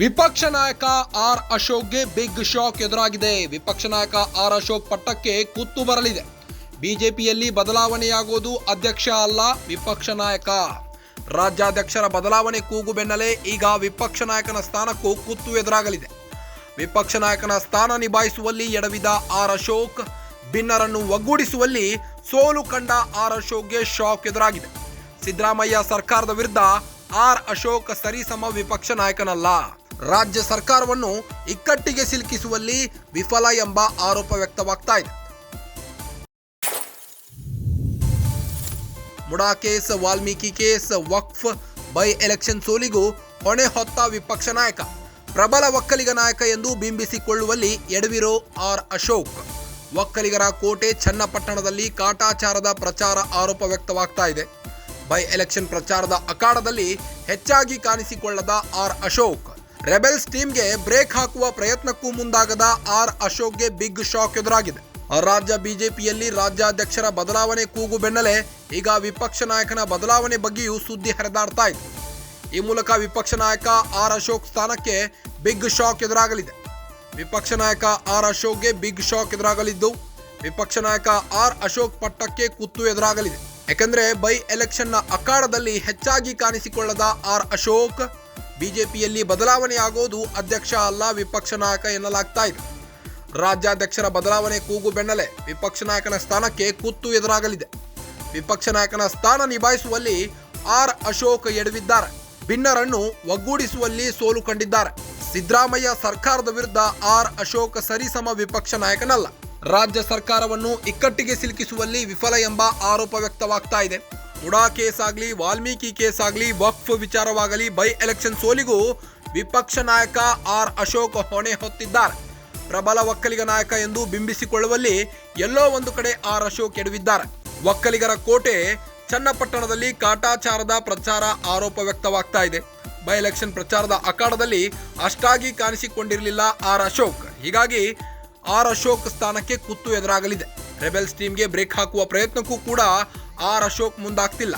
ವಿಪಕ್ಷ ನಾಯಕ ಆರ್ ಅಶೋಕ್ಗೆ ಬಿಗ್ ಶಾಕ್ ಎದುರಾಗಿದೆ. ವಿಪಕ್ಷ ನಾಯಕ ಆರ್ ಅಶೋಕ್ ಪಟ್ಟಕ್ಕೆ ಕುತ್ತು ಬರಲಿದೆ. ಬಿಜೆಪಿಯಲ್ಲಿ ಬದಲಾವಣೆಯಾಗೋದು ಅಧ್ಯಕ್ಷ ಅಲ್ಲ ವಿಪಕ್ಷ ನಾಯಕ. ರಾಜ್ಯಾಧ್ಯಕ್ಷರ ಬದಲಾವಣೆ ಕೂಗು ಬೆನ್ನಲ್ಲೇ ಈಗ ವಿಪಕ್ಷ ನಾಯಕನ ಸ್ಥಾನಕ್ಕೂ ಕುತ್ತು ಎದುರಾಗಲಿದೆ. ವಿಪಕ್ಷ ನಾಯಕನ ಸ್ಥಾನ ನಿಭಾಯಿಸುವಲ್ಲಿ ಎಡವಿದ ಆರ್ ಅಶೋಕ್ ಭಿನ್ನರನ್ನು ಒಗ್ಗೂಡಿಸುವಲ್ಲಿ ಸೋಲು ಕಂಡ ಆರ್ ಅಶೋಕ್ಗೆ ಶಾಕ್ ಎದುರಾಗಿದೆ. ಸಿದ್ದರಾಮಯ್ಯ ಸರ್ಕಾರದ ವಿರುದ್ಧ ಆರ್ ಅಶೋಕ್ ಸರಿಸಮ ವಿಪಕ್ಷ ನಾಯಕನಲ್ಲ. ರಾಜ್ಯ ಸರ್ಕಾರವನ್ನು ಇಕ್ಕಟ್ಟಿಗೆ ಸಿಲುಕಿಸುವಲ್ಲಿ ವಿಫಲ ಎಂಬ ಆರೋಪ ವ್ಯಕ್ತವಾಗ್ತಾ ಇದೆ. MUDA case, Valmiki case, Waqf by election ಸೋಲಿಗೂ ಹೊಣೆ ಹೊತ್ತ ವಿಪಕ್ಷ ನಾಯಕ. ಪ್ರಬಲ ಒಕ್ಕಲಿಗ ನಾಯಕ ಎಂದು ಬಿಂಬಿಸಿಕೊಳ್ಳುವಲ್ಲಿ ಎಡವಿರೋ ಆರ್ ಅಶೋಕ್. ಒಕ್ಕಲಿಗರ ಕೋಟೆ ಚನ್ನಪಟ್ಟಣದಲ್ಲಿ ಕಾಟಾಚಾರದ ಪ್ರಚಾರ ಆರೋಪ ವ್ಯಕ್ತವಾಗ್ತಾ ಇದೆ. ಬೈ ಎಲೆಕ್ಷನ್ ಪ್ರಚಾರದ ಅಖಾಡದಲ್ಲಿ ಹೆಚ್ಚಾಗಿ ಕಾಣಿಸಿಕೊಳ್ಳದ ಆರ್ ಅಶೋಕ್. ರೆಬೆಲ್ಸ್ ಟೀಮ್ಗೆ ಬ್ರೇಕ್ ಹಾಕುವ ಪ್ರಯತ್ನಕ್ಕೂ ಮುಂದಾಗದ ಆರ್ ಅಶೋಕ್ಗೆ ಬಿಗ್ ಶಾಕ್ ಎದುರಾಗಿದೆ. ರಾಜ್ಯ ಬಿಜೆಪಿಯಲ್ಲಿ ರಾಜ್ಯಾಧ್ಯಕ್ಷರ ಬದಲಾವಣೆ ಕೂಗು ಬೆನ್ನಲೆ ಈಗ ವಿಪಕ್ಷ ನಾಯಕನ ಬದಲಾವಣೆ ಬಗ್ಗೆಯೂ ಸುದ್ದಿ ಹರಿದಾಡ್ತಾ ಇದೆ. ಈ ಮೂಲಕ ವಿಪಕ್ಷ ನಾಯಕ ಆರ್ ಅಶೋಕ್ ಸ್ಥಾನಕ್ಕೆ ಬಿಗ್ ಶಾಕ್ ಎದುರಾಗಲಿದೆ. ವಿಪಕ್ಷ ನಾಯಕ ಆರ್ ಅಶೋಕ್ಗೆ ಬಿಗ್ ಶಾಕ್ ಎದುರಾಗಲಿದ್ದು, ವಿಪಕ್ಷ ನಾಯಕ ಆರ್ ಅಶೋಕ್ ಪಟ್ಟಕ್ಕೆ ಕುತ್ತು ಎದುರಾಗಲಿದೆ. ಯಾಕಂದ್ರೆ ಬೈ ಎಲೆಕ್ಷನ್ನ ಅಖಾಡದಲ್ಲಿ ಹೆಚ್ಚಾಗಿ ಕಾಣಿಸಿಕೊಳ್ಳದ ಆರ್ ಅಶೋಕ್ ಬಿಜೆಪಿಯಲ್ಲಿ ಬದಲಾವಣೆಯಾಗೋದು ಅಧ್ಯಕ್ಷ ಅಲ್ಲ, ವಿಪಕ್ಷ ನಾಯಕ ಎನ್ನಲಾಗ್ತಾ ಇದೆ. ರಾಜ್ಯಾಧ್ಯಕ್ಷರ ಬದಲಾವಣೆ ಕೂಗು ಬೆನ್ನಲೆ ವಿಪಕ್ಷ ನಾಯಕನ ಸ್ಥಾನಕ್ಕೆ ಕುತ್ತು ಎದುರಾಗಲಿದೆ. ವಿಪಕ್ಷ ನಾಯಕನ ಸ್ಥಾನ ನಿಭಾಯಿಸುವಲ್ಲಿ ಆರ್ ಅಶೋಕ್ ಎಡವಿದ್ದಾರೆ. ಭಿನ್ನರನ್ನು ಒಗ್ಗೂಡಿಸುವಲ್ಲಿ ಸೋಲು ಕಂಡಿದ್ದಾರೆ. ಸಿದ್ದರಾಮಯ್ಯ ಸರ್ಕಾರದ ವಿರುದ್ಧ ಆರ್ ಅಶೋಕ್ ಸರಿಸಮ ವಿಪಕ್ಷ ನಾಯಕನಲ್ಲ. ರಾಜ್ಯ ಸರ್ಕಾರವನ್ನು ಇಕ್ಕಟ್ಟಿಗೆ ಸಿಲುಕಿಸುವಲ್ಲಿ ವಿಫಲ ಎಂಬ ಆರೋಪ ವ್ಯಕ್ತವಾಗ್ತಾ ಇದೆ. ಮುಡಾ ಕೇಸ್ ಆಗಲಿ ವಾಲ್ಮೀಕಿ ಕೇಸ್ ಆಗಲಿ ವಕ್ಫ್ ವಿಚಾರವಾಗಲಿ, ಬೈ ಎಲೆಕ್ಷನ್ ಸೋಲಿಗೂ ವಿಪಕ್ಷ ನಾಯಕ ಆರ್ ಅಶೋಕ್ ಹೊಣೆ ಹೊತ್ತಿದ್ದಾರೆ. ಪ್ರಬಲ ಒಕ್ಕಲಿಗ ನಾಯಕ ಎಂದು ಬಿಂಬಿಸಿಕೊಳ್ಳುವಲ್ಲಿ ಎಲ್ಲೋ ಒಂದು ಕಡೆ ಆರ್ ಅಶೋಕ್ ಎಡವಿದ್ದಾರೆ. ಒಕ್ಕಲಿಗರ ಕೋಟೆ ಚನ್ನಪಟ್ಟಣದಲ್ಲಿ ಕಾಟಾಚಾರದ ಪ್ರಚಾರ ಆರೋಪ ವ್ಯಕ್ತವಾಗ್ತಾ ಇದೆ. ಬೈ ಎಲೆಕ್ಷನ್ ಪ್ರಚಾರದ ಅಖಾಡದಲ್ಲಿ ಅಷ್ಟಾಗಿ ಕಾಣಿಸಿಕೊಂಡಿರಲಿಲ್ಲ ಆರ್ ಅಶೋಕ್. ಹೀಗಾಗಿ ಆರ್ ಅಶೋಕ್ ಸ್ಥಾನಕ್ಕೆ ಕುತ್ತು ಎದುರಾಗಲಿದೆ. ರೆಬೆಲ್ಸ್ ಟೀಮ್ಗೆ ಬ್ರೇಕ್ ಹಾಕುವ ಪ್ರಯತ್ನಕ್ಕೂ ಕೂಡ ಆರ್ ಅಶೋಕ್ ಮುಂದಾಗ್ತಿಲ್ಲ.